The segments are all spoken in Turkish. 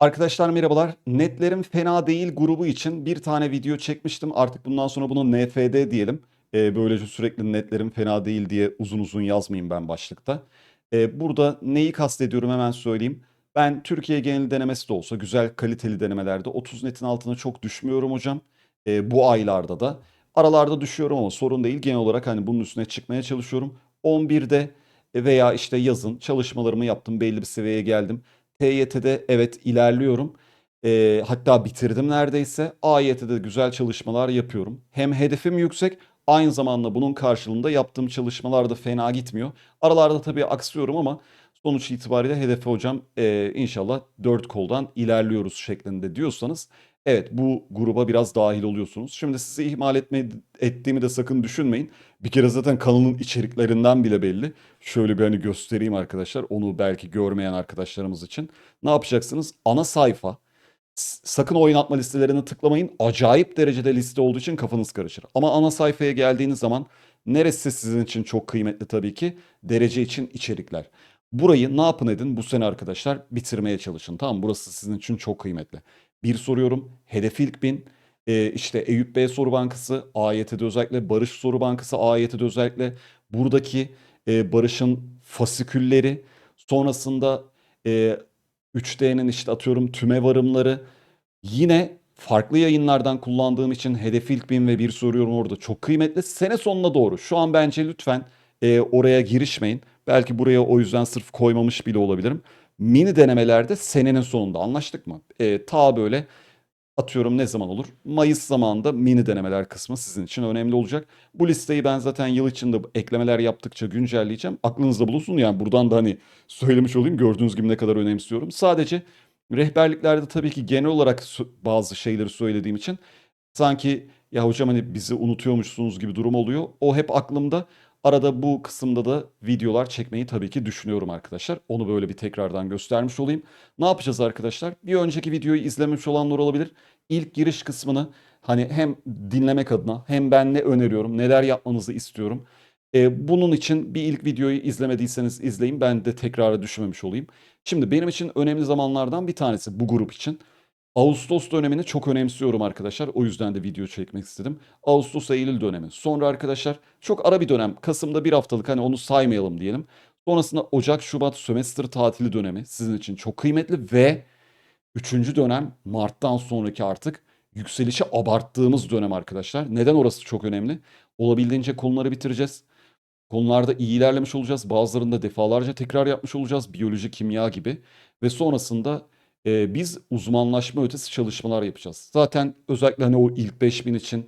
Arkadaşlar merhabalar. Netlerim fena değil grubu için bir tane video çekmiştim. Artık bundan sonra bunu NFD diyelim. Ee, böylece sürekli netlerim fena değil diye uzun uzun yazmayayım ben başlıkta. Ee, burada neyi kastediyorum hemen söyleyeyim. Ben Türkiye genel denemesi de olsa güzel kaliteli denemelerde 30 netin altına çok düşmüyorum hocam. Ee, bu aylarda da. Aralarda düşüyorum ama sorun değil. Genel olarak hani bunun üstüne çıkmaya çalışıyorum. 11'de veya işte yazın çalışmalarımı yaptım. Belli bir seviyeye geldim. TYT'de evet ilerliyorum. Eee, hatta bitirdim neredeyse. AYT'de güzel çalışmalar yapıyorum. Hem hedefim yüksek, aynı zamanda bunun karşılığında yaptığım çalışmalar da fena gitmiyor. Aralarda tabii aksıyorum ama sonuç itibariyle hedefe hocam eee, inşallah dört koldan ilerliyoruz şeklinde diyorsanız evet bu gruba biraz dahil oluyorsunuz. Şimdi sizi ihmal etme, ettiğimi de sakın düşünmeyin. Bir kere zaten kanalın içeriklerinden bile belli. Şöyle bir hani göstereyim arkadaşlar. Onu belki görmeyen arkadaşlarımız için. Ne yapacaksınız? Ana sayfa. Sakın oynatma listelerini tıklamayın. Acayip derecede liste olduğu için kafanız karışır. Ama ana sayfaya geldiğiniz zaman neresi sizin için çok kıymetli tabii ki? Derece için içerikler. Burayı ne yapın edin bu sene arkadaşlar bitirmeye çalışın. Tamam? Burası sizin için çok kıymetli. Bir soruyorum. Hedef ilk bin. Ee, işte Eyüp Bey Soru Bankası, AYT'de özellikle Barış Soru Bankası, AYT'de özellikle buradaki e, Barış'ın fasikülleri, sonrasında e, 3D'nin işte atıyorum tüme varımları, yine farklı yayınlardan kullandığım için Hedef İlk Bin ve Bir Soruyorum orada çok kıymetli. Sene sonuna doğru şu an bence lütfen e, oraya girişmeyin. Belki buraya o yüzden sırf koymamış bile olabilirim. Mini denemelerde senenin sonunda anlaştık mı? E, ta böyle atıyorum ne zaman olur? Mayıs zamanında mini denemeler kısmı sizin için önemli olacak. Bu listeyi ben zaten yıl içinde eklemeler yaptıkça güncelleyeceğim. Aklınızda bulunsun yani buradan da hani söylemiş olayım gördüğünüz gibi ne kadar önemsiyorum. Sadece rehberliklerde tabii ki genel olarak bazı şeyleri söylediğim için sanki ya hocam hani bizi unutuyormuşsunuz gibi durum oluyor. O hep aklımda. Arada bu kısımda da videolar çekmeyi tabii ki düşünüyorum arkadaşlar. Onu böyle bir tekrardan göstermiş olayım. Ne yapacağız arkadaşlar? Bir önceki videoyu izlemiş olanlar olabilir. İlk giriş kısmını hani hem dinlemek adına hem ben ne öneriyorum, neler yapmanızı istiyorum. Ee, bunun için bir ilk videoyu izlemediyseniz izleyin. Ben de tekrara düşmemiş olayım. Şimdi benim için önemli zamanlardan bir tanesi bu grup için. Ağustos dönemini çok önemsiyorum arkadaşlar. O yüzden de video çekmek istedim. Ağustos-Eylül dönemi. Sonra arkadaşlar çok ara bir dönem. Kasım'da bir haftalık hani onu saymayalım diyelim. Sonrasında Ocak-Şubat sömestr tatili dönemi sizin için çok kıymetli ve üçüncü dönem Mart'tan sonraki artık yükselişi abarttığımız dönem arkadaşlar. Neden orası çok önemli? Olabildiğince konuları bitireceğiz. Konularda iyi ilerlemiş olacağız. Bazılarında defalarca tekrar yapmış olacağız. Biyoloji, kimya gibi. Ve sonrasında e, biz uzmanlaşma ötesi çalışmalar yapacağız. Zaten özellikle hani o ilk 5000 için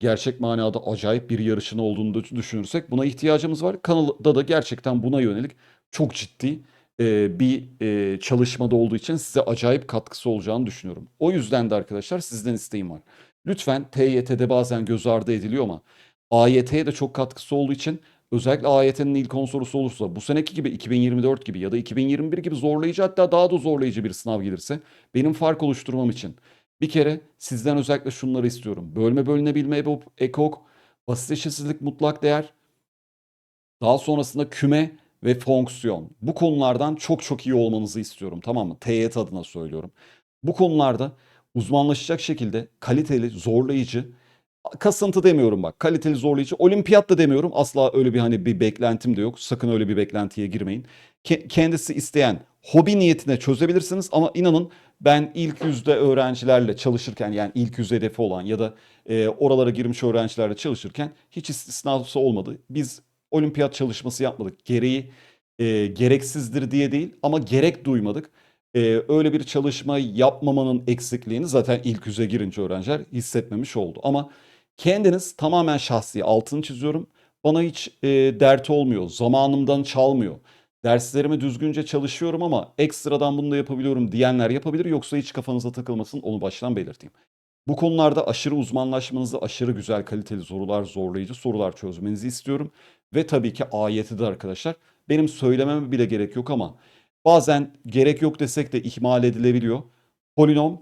gerçek manada acayip bir yarışın olduğunu düşünürsek buna ihtiyacımız var. Kanalda da gerçekten buna yönelik çok ciddi e, bir e, çalışmada olduğu için size acayip katkısı olacağını düşünüyorum. O yüzden de arkadaşlar sizden isteğim var. Lütfen TYT'de bazen göz ardı ediliyor ama AYT'ye de çok katkısı olduğu için özellikle AYT'nin ilk 10 sorusu olursa bu seneki gibi 2024 gibi ya da 2021 gibi zorlayıcı hatta daha da zorlayıcı bir sınav gelirse benim fark oluşturmam için bir kere sizden özellikle şunları istiyorum. Bölme bölünebilme EBOB, EKOK, basit eşitsizlik mutlak değer, daha sonrasında küme ve fonksiyon. Bu konulardan çok çok iyi olmanızı istiyorum tamam mı? TYT adına söylüyorum. Bu konularda uzmanlaşacak şekilde kaliteli, zorlayıcı, kasıntı demiyorum bak. Kaliteli, zorlayıcı. Olimpiyat da demiyorum. Asla öyle bir hani bir beklentim de yok. Sakın öyle bir beklentiye girmeyin. Ke- kendisi isteyen hobi niyetine çözebilirsiniz ama inanın ben ilk yüzde öğrencilerle çalışırken yani ilk yüz hedefi olan ya da e, oralara girmiş öğrencilerle çalışırken hiç istisnası olmadı. Biz olimpiyat çalışması yapmadık. Gereği e, gereksizdir diye değil ama gerek duymadık. E, öyle bir çalışma yapmamanın eksikliğini zaten ilk yüze girince öğrenciler hissetmemiş oldu. Ama kendiniz tamamen şahsi altını çiziyorum. Bana hiç e, dert olmuyor. Zamanımdan çalmıyor. Derslerimi düzgünce çalışıyorum ama ekstradan bunu da yapabiliyorum diyenler yapabilir. Yoksa hiç kafanıza takılmasın onu baştan belirteyim. Bu konularda aşırı uzmanlaşmanızı, aşırı güzel kaliteli sorular, zorlayıcı sorular çözmenizi istiyorum. Ve tabii ki AYT'de arkadaşlar. Benim söylememe bile gerek yok ama bazen gerek yok desek de ihmal edilebiliyor. Polinom,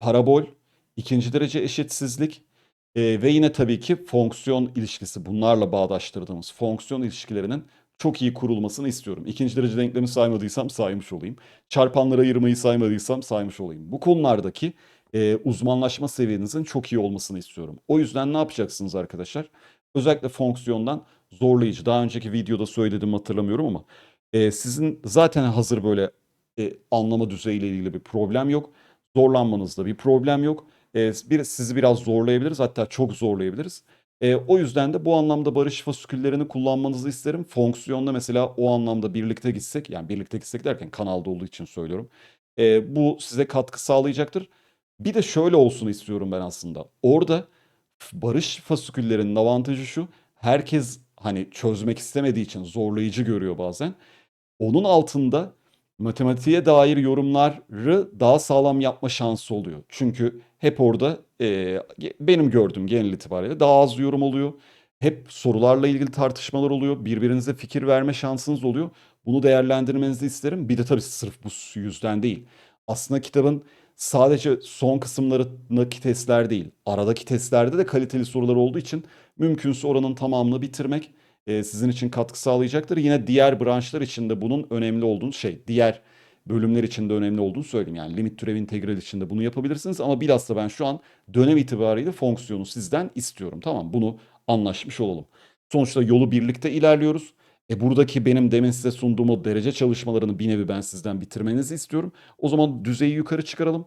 parabol, ikinci derece eşitsizlik e, ve yine tabii ki fonksiyon ilişkisi bunlarla bağdaştırdığımız fonksiyon ilişkilerinin çok iyi kurulmasını istiyorum. İkinci derece denklemi saymadıysam saymış olayım. Çarpanları ayırmayı saymadıysam saymış olayım. Bu konulardaki e, uzmanlaşma seviyenizin çok iyi olmasını istiyorum. O yüzden ne yapacaksınız arkadaşlar? Özellikle fonksiyondan zorlayıcı. Daha önceki videoda söyledim hatırlamıyorum ama e, sizin zaten hazır böyle e, anlama düzeyiyle ilgili bir problem yok. Zorlanmanızda bir problem yok. E, bir, sizi biraz zorlayabiliriz hatta çok zorlayabiliriz. E, o yüzden de bu anlamda barış fasiküllerini kullanmanızı isterim. Fonksiyonda mesela o anlamda birlikte gitsek, yani birlikte gitsek derken kanalda olduğu için söylüyorum. E, bu size katkı sağlayacaktır. Bir de şöyle olsun istiyorum ben aslında. Orada barış fasiküllerinin avantajı şu. Herkes hani çözmek istemediği için zorlayıcı görüyor bazen. Onun altında matematiğe dair yorumları daha sağlam yapma şansı oluyor. Çünkü hep orada e, benim gördüğüm genel itibariyle daha az yorum oluyor. Hep sorularla ilgili tartışmalar oluyor. Birbirinize fikir verme şansınız oluyor. Bunu değerlendirmenizi isterim. Bir de tabii sırf bu yüzden değil. Aslında kitabın sadece son kısımlarındaki testler değil, aradaki testlerde de kaliteli sorular olduğu için mümkünse oranın tamamını bitirmek e, sizin için katkı sağlayacaktır. Yine diğer branşlar için de bunun önemli olduğunu şey, diğer bölümler için de önemli olduğunu söyleyeyim. Yani limit türev integral için de bunu yapabilirsiniz ama bilhassa ben şu an dönem itibariyle fonksiyonu sizden istiyorum. Tamam bunu anlaşmış olalım. Sonuçta yolu birlikte ilerliyoruz. E buradaki benim demin size sunduğum o derece çalışmalarını bir nevi ben sizden bitirmenizi istiyorum. O zaman düzeyi yukarı çıkaralım.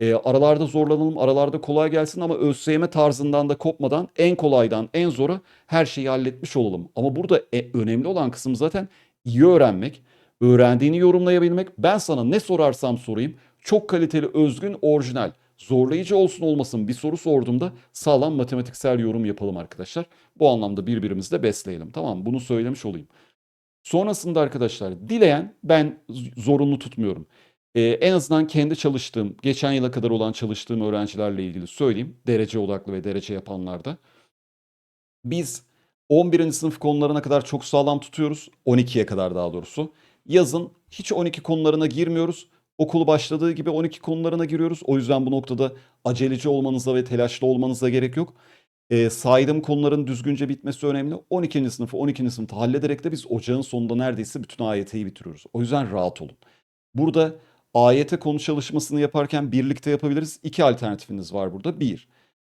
E, aralarda zorlanalım, aralarda kolay gelsin ama ÖSYM tarzından da kopmadan en kolaydan en zora her şeyi halletmiş olalım. Ama burada e, önemli olan kısım zaten iyi öğrenmek, öğrendiğini yorumlayabilmek. Ben sana ne sorarsam sorayım çok kaliteli, özgün, orijinal, zorlayıcı olsun olmasın bir soru sorduğumda sağlam matematiksel yorum yapalım arkadaşlar. Bu anlamda birbirimizi de besleyelim. Tamam Bunu söylemiş olayım. Sonrasında arkadaşlar dileyen ben zorunlu tutmuyorum. Ee, en azından kendi çalıştığım, geçen yıla kadar olan çalıştığım öğrencilerle ilgili söyleyeyim. Derece odaklı ve derece yapanlarda. Biz 11. sınıf konularına kadar çok sağlam tutuyoruz. 12'ye kadar daha doğrusu. Yazın hiç 12 konularına girmiyoruz. Okul başladığı gibi 12 konularına giriyoruz. O yüzden bu noktada aceleci olmanıza ve telaşlı olmanıza gerek yok. E, saydığım konuların düzgünce bitmesi önemli. 12. sınıfı 12. sınıfta hallederek de biz ocağın sonunda neredeyse bütün AYT'yi bitiriyoruz. O yüzden rahat olun. Burada AYT konu çalışmasını yaparken birlikte yapabiliriz. İki alternatifiniz var burada. Bir,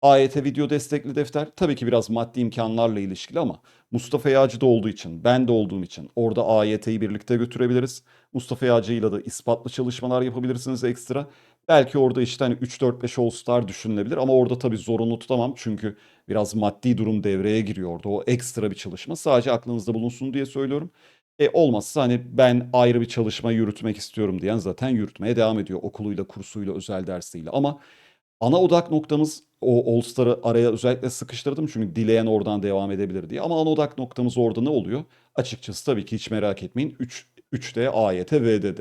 AYT video destekli defter tabii ki biraz maddi imkanlarla ilişkili ama Mustafa Yağcı'da olduğu için, ben de olduğum için orada AYT'yi birlikte götürebiliriz. Mustafa Yağcı'yla da ispatlı çalışmalar yapabilirsiniz ekstra. Belki orada işte hani 3-4-5 All Star düşünülebilir ama orada tabii zorunlu tutamam. Çünkü biraz maddi durum devreye giriyor orada. O ekstra bir çalışma. Sadece aklınızda bulunsun diye söylüyorum. E olmazsa hani ben ayrı bir çalışma yürütmek istiyorum diyen zaten yürütmeye devam ediyor. Okuluyla, kursuyla, özel dersiyle. Ama ana odak noktamız o All Star'ı araya özellikle sıkıştırdım. Çünkü dileyen oradan devam edebilir diye. Ama ana odak noktamız orada ne oluyor? Açıkçası tabii ki hiç merak etmeyin. 3, 3D, AYT, VDD.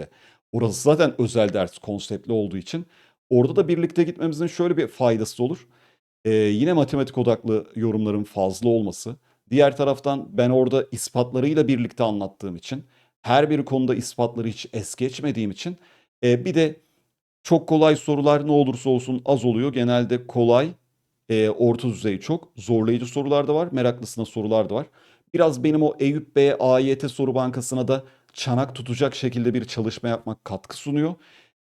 Orası zaten özel ders konseptli olduğu için. Orada da birlikte gitmemizin şöyle bir faydası olur. Ee, yine matematik odaklı yorumların fazla olması. Diğer taraftan ben orada ispatlarıyla birlikte anlattığım için, her bir konuda ispatları hiç es geçmediğim için e, bir de çok kolay sorular ne olursa olsun az oluyor. Genelde kolay, e, orta düzey çok. Zorlayıcı sorular da var, meraklısına sorular da var. Biraz benim o Eyüp Bey AYT soru bankasına da çanak tutacak şekilde bir çalışma yapmak katkı sunuyor.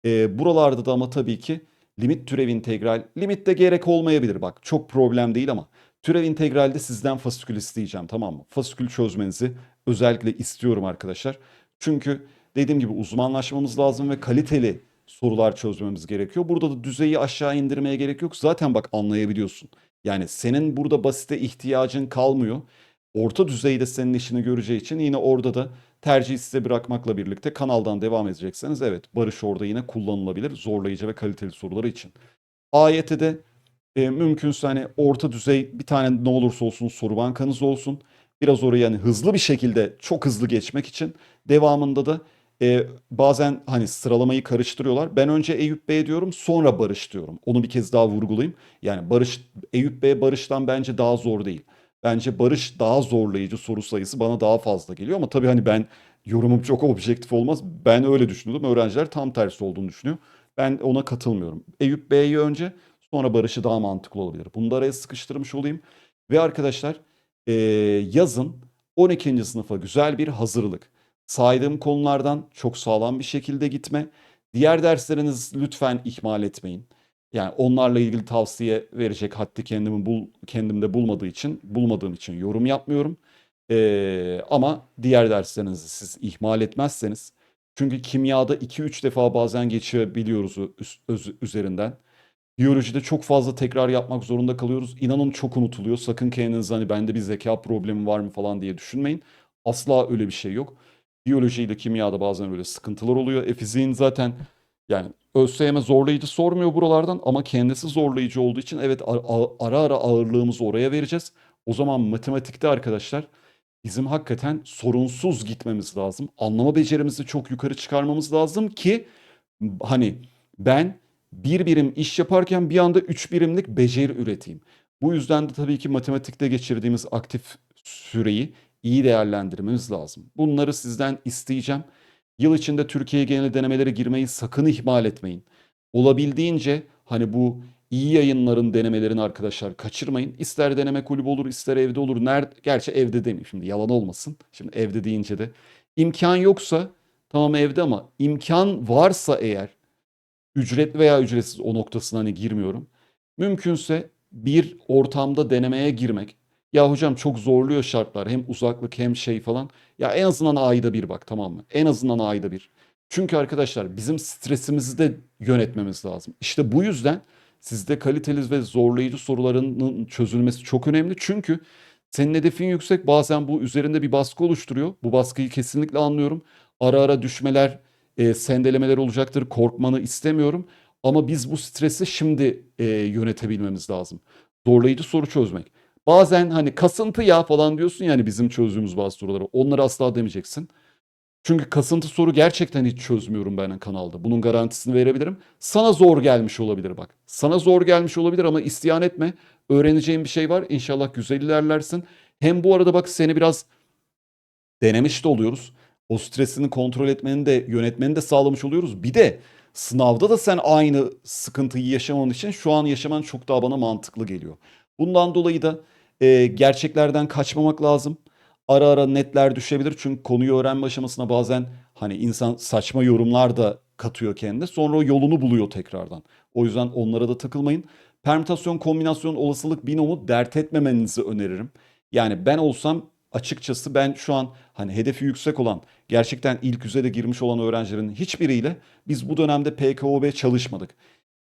E, buralarda da ama tabii ki limit türev integral, limitte gerek olmayabilir bak çok problem değil ama türev integralde sizden fasikül isteyeceğim tamam mı? Fasikül çözmenizi özellikle istiyorum arkadaşlar. Çünkü dediğim gibi uzmanlaşmamız lazım ve kaliteli sorular çözmemiz gerekiyor. Burada da düzeyi aşağı indirmeye gerek yok. Zaten bak anlayabiliyorsun. Yani senin burada basite ihtiyacın kalmıyor. Orta düzeyde senin işini göreceği için yine orada da tercih size bırakmakla birlikte kanaldan devam edecekseniz evet Barış orada yine kullanılabilir zorlayıcı ve kaliteli soruları için. AYT'de e, mümkünse hani orta düzey bir tane ne olursa olsun soru bankanız olsun. Biraz oraya yani hızlı bir şekilde çok hızlı geçmek için devamında da e, bazen hani sıralamayı karıştırıyorlar. Ben önce Eyüp Bey diyorum sonra Barış diyorum. Onu bir kez daha vurgulayayım. Yani Barış Eyüp Bey Barış'tan bence daha zor değil. Bence Barış daha zorlayıcı soru sayısı bana daha fazla geliyor ama tabii hani ben yorumum çok objektif olmaz. Ben öyle düşünüyordum. Öğrenciler tam tersi olduğunu düşünüyor. Ben ona katılmıyorum. Eyüp Bey'i önce sonra Barış'ı daha mantıklı olabilir. Bunu da araya sıkıştırmış olayım. Ve arkadaşlar e, yazın 12. sınıfa güzel bir hazırlık. Saydığım konulardan çok sağlam bir şekilde gitme. Diğer dersleriniz lütfen ihmal etmeyin. Yani onlarla ilgili tavsiye verecek haddi kendimi bul, kendimde bulmadığı için, bulmadığım için yorum yapmıyorum. Ee, ama diğer derslerinizi siz ihmal etmezseniz, çünkü kimyada 2-3 defa bazen geçebiliyoruz üz- üzerinden. Biyolojide çok fazla tekrar yapmak zorunda kalıyoruz. İnanın çok unutuluyor. Sakın kendiniz hani bende bir zeka problemi var mı falan diye düşünmeyin. Asla öyle bir şey yok. Biyolojiyle kimyada bazen öyle sıkıntılar oluyor. E fiziğin zaten yani ÖSYM zorlayıcı sormuyor buralardan ama kendisi zorlayıcı olduğu için evet ara ara ağırlığımızı oraya vereceğiz. O zaman matematikte arkadaşlar bizim hakikaten sorunsuz gitmemiz lazım. Anlama becerimizi çok yukarı çıkarmamız lazım ki hani ben bir birim iş yaparken bir anda üç birimlik beceri üreteyim. Bu yüzden de tabii ki matematikte geçirdiğimiz aktif süreyi iyi değerlendirmemiz lazım. Bunları sizden isteyeceğim. Yıl içinde Türkiye genel denemelere girmeyi sakın ihmal etmeyin. Olabildiğince hani bu iyi yayınların denemelerini arkadaşlar kaçırmayın. İster deneme kulübü olur, ister evde olur. Nerede? Gerçi evde demeyeyim şimdi yalan olmasın. Şimdi evde deyince de imkan yoksa tamam evde ama imkan varsa eğer ücretli veya ücretsiz o noktasına hani girmiyorum. Mümkünse bir ortamda denemeye girmek. Ya hocam çok zorluyor şartlar. Hem uzaklık hem şey falan. Ya en azından ayda bir bak tamam mı? En azından ayda bir. Çünkü arkadaşlar bizim stresimizi de yönetmemiz lazım. İşte bu yüzden sizde kaliteli ve zorlayıcı sorularının çözülmesi çok önemli. Çünkü senin hedefin yüksek bazen bu üzerinde bir baskı oluşturuyor. Bu baskıyı kesinlikle anlıyorum. Ara ara düşmeler, e, sendelemeler olacaktır. Korkmanı istemiyorum. Ama biz bu stresi şimdi e, yönetebilmemiz lazım. Zorlayıcı soru çözmek. Bazen hani kasıntı ya falan diyorsun yani bizim çözdüğümüz bazı soruları. Onları asla demeyeceksin. Çünkü kasıntı soru gerçekten hiç çözmüyorum ben kanalda. Bunun garantisini verebilirim. Sana zor gelmiş olabilir bak. Sana zor gelmiş olabilir ama isyan etme. Öğreneceğin bir şey var. İnşallah güzel ilerlersin. Hem bu arada bak seni biraz denemiş de oluyoruz. O stresini kontrol etmeni de yönetmeni de sağlamış oluyoruz. Bir de sınavda da sen aynı sıkıntıyı yaşaman için şu an yaşaman çok daha bana mantıklı geliyor. Bundan dolayı da e, gerçeklerden kaçmamak lazım. Ara ara netler düşebilir çünkü konuyu öğrenme aşamasına bazen hani insan saçma yorumlar da katıyor kendine. Sonra o yolunu buluyor tekrardan. O yüzden onlara da takılmayın. Permütasyon, kombinasyon, olasılık binomu dert etmemenizi öneririm. Yani ben olsam açıkçası ben şu an hani hedefi yüksek olan gerçekten ilk yüze de girmiş olan öğrencilerin hiçbiriyle biz bu dönemde PKOB çalışmadık.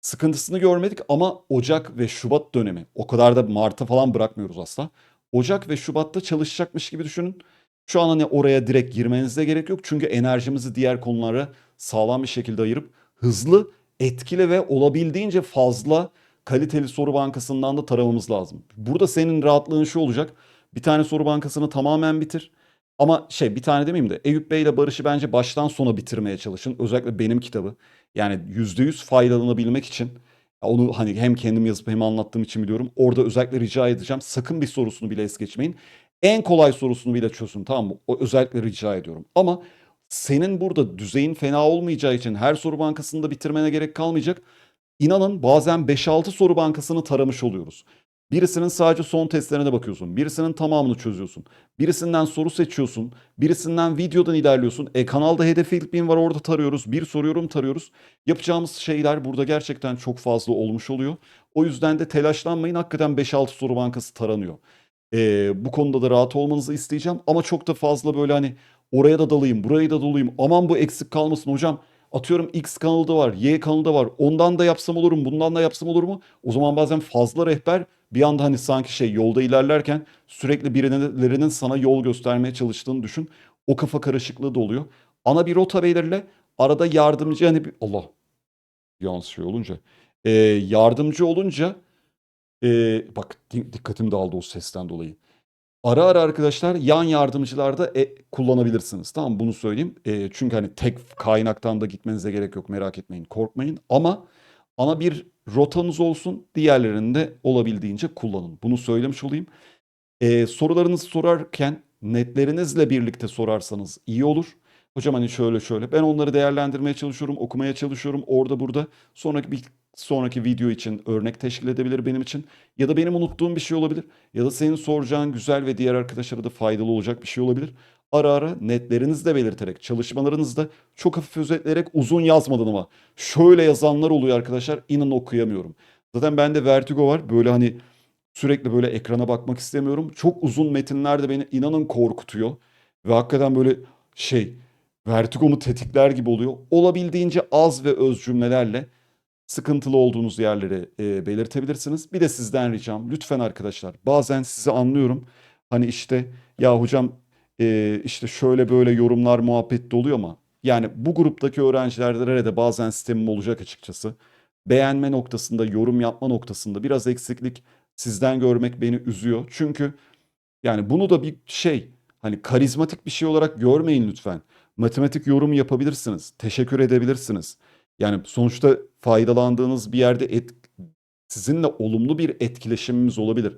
Sıkıntısını görmedik ama Ocak ve Şubat dönemi o kadar da Mart'a falan bırakmıyoruz asla. Ocak ve Şubat'ta çalışacakmış gibi düşünün. Şu an hani oraya direkt girmenize gerek yok. Çünkü enerjimizi diğer konulara sağlam bir şekilde ayırıp hızlı, etkili ve olabildiğince fazla kaliteli soru bankasından da taramamız lazım. Burada senin rahatlığın şu olacak. Bir tane soru bankasını tamamen bitir. Ama şey bir tane demeyeyim de Eyüp Bey ile Barış'ı bence baştan sona bitirmeye çalışın. Özellikle benim kitabı. Yani %100 faydalanabilmek için onu hani hem kendim yazıp hem anlattığım için biliyorum. Orada özellikle rica edeceğim. Sakın bir sorusunu bile es geçmeyin. En kolay sorusunu bile çözün tamam mı? O özellikle rica ediyorum. Ama senin burada düzeyin fena olmayacağı için her soru bankasında bitirmene gerek kalmayacak. İnanın bazen 5-6 soru bankasını taramış oluyoruz. Birisinin sadece son testlerine bakıyorsun. Birisinin tamamını çözüyorsun. Birisinden soru seçiyorsun. Birisinden videodan ilerliyorsun. E kanalda hedef bin var orada tarıyoruz. Bir soruyorum tarıyoruz. Yapacağımız şeyler burada gerçekten çok fazla olmuş oluyor. O yüzden de telaşlanmayın. Hakikaten 5-6 soru bankası taranıyor. E, bu konuda da rahat olmanızı isteyeceğim. Ama çok da fazla böyle hani oraya da dalayım, burayı da dalayım. Aman bu eksik kalmasın hocam. Atıyorum X kanalı da var, Y kanalı da var. Ondan da yapsam olur mu, bundan da yapsam olur mu? O zaman bazen fazla rehber bir anda hani sanki şey yolda ilerlerken sürekli birilerinin sana yol göstermeye çalıştığını düşün. O kafa karışıklığı da oluyor. Ana bir rota belirle. Arada yardımcı hani bir Allah yanlış şey olunca e, yardımcı olunca e, bak di- dikkatim dağıldı o sesten dolayı. Ara ara arkadaşlar yan yardımcılarda e, kullanabilirsiniz. Tamam bunu söyleyeyim. E, çünkü hani tek kaynaktan da gitmenize gerek yok merak etmeyin korkmayın. Ama ana bir rotanız olsun diğerlerini de olabildiğince kullanın. Bunu söylemiş olayım. E, sorularınızı sorarken netlerinizle birlikte sorarsanız iyi olur. Hocam hani şöyle şöyle ben onları değerlendirmeye çalışıyorum okumaya çalışıyorum orada burada. Sonraki bir sonraki video için örnek teşkil edebilir benim için. Ya da benim unuttuğum bir şey olabilir. Ya da senin soracağın güzel ve diğer arkadaşlara da faydalı olacak bir şey olabilir. Ara ara netlerinizi de belirterek, çalışmalarınızda çok hafif özetleyerek uzun yazmadan ama şöyle yazanlar oluyor arkadaşlar. İnanın okuyamıyorum. Zaten bende vertigo var. Böyle hani sürekli böyle ekrana bakmak istemiyorum. Çok uzun metinler de beni inanın korkutuyor. Ve hakikaten böyle şey vertigomu tetikler gibi oluyor. Olabildiğince az ve öz cümlelerle sıkıntılı olduğunuz yerleri e, belirtebilirsiniz. Bir de sizden ricam lütfen arkadaşlar bazen sizi anlıyorum. Hani işte ya hocam e, işte şöyle böyle yorumlar muhabbette oluyor ama yani bu gruptaki öğrencilerde de bazen sistemim olacak açıkçası. Beğenme noktasında, yorum yapma noktasında biraz eksiklik sizden görmek beni üzüyor. Çünkü yani bunu da bir şey hani karizmatik bir şey olarak görmeyin lütfen. Matematik yorum yapabilirsiniz. Teşekkür edebilirsiniz. Yani sonuçta faydalandığınız bir yerde et, sizinle olumlu bir etkileşimimiz olabilir.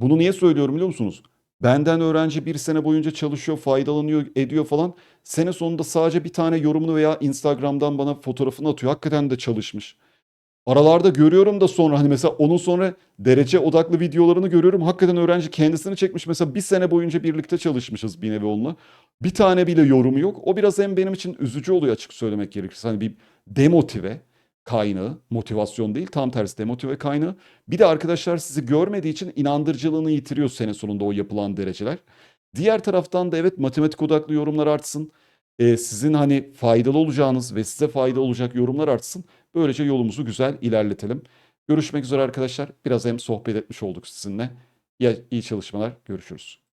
Bunu niye söylüyorum biliyor musunuz? Benden öğrenci bir sene boyunca çalışıyor, faydalanıyor, ediyor falan. Sene sonunda sadece bir tane yorumunu veya Instagram'dan bana fotoğrafını atıyor. Hakikaten de çalışmış. Aralarda görüyorum da sonra hani mesela onun sonra derece odaklı videolarını görüyorum. Hakikaten öğrenci kendisini çekmiş. Mesela bir sene boyunca birlikte çalışmışız bir nevi onunla. Bir tane bile yorumu yok. O biraz hem benim için üzücü oluyor açık söylemek gerekirse. Hani bir demotive kaynağı, motivasyon değil tam tersi demotive kaynağı. Bir de arkadaşlar sizi görmediği için inandırıcılığını yitiriyor sene sonunda o yapılan dereceler. Diğer taraftan da evet matematik odaklı yorumlar artsın. Ee, sizin hani faydalı olacağınız ve size fayda olacak yorumlar artsın. Böylece yolumuzu güzel ilerletelim. Görüşmek üzere arkadaşlar. Biraz hem sohbet etmiş olduk sizinle. İyi çalışmalar. Görüşürüz.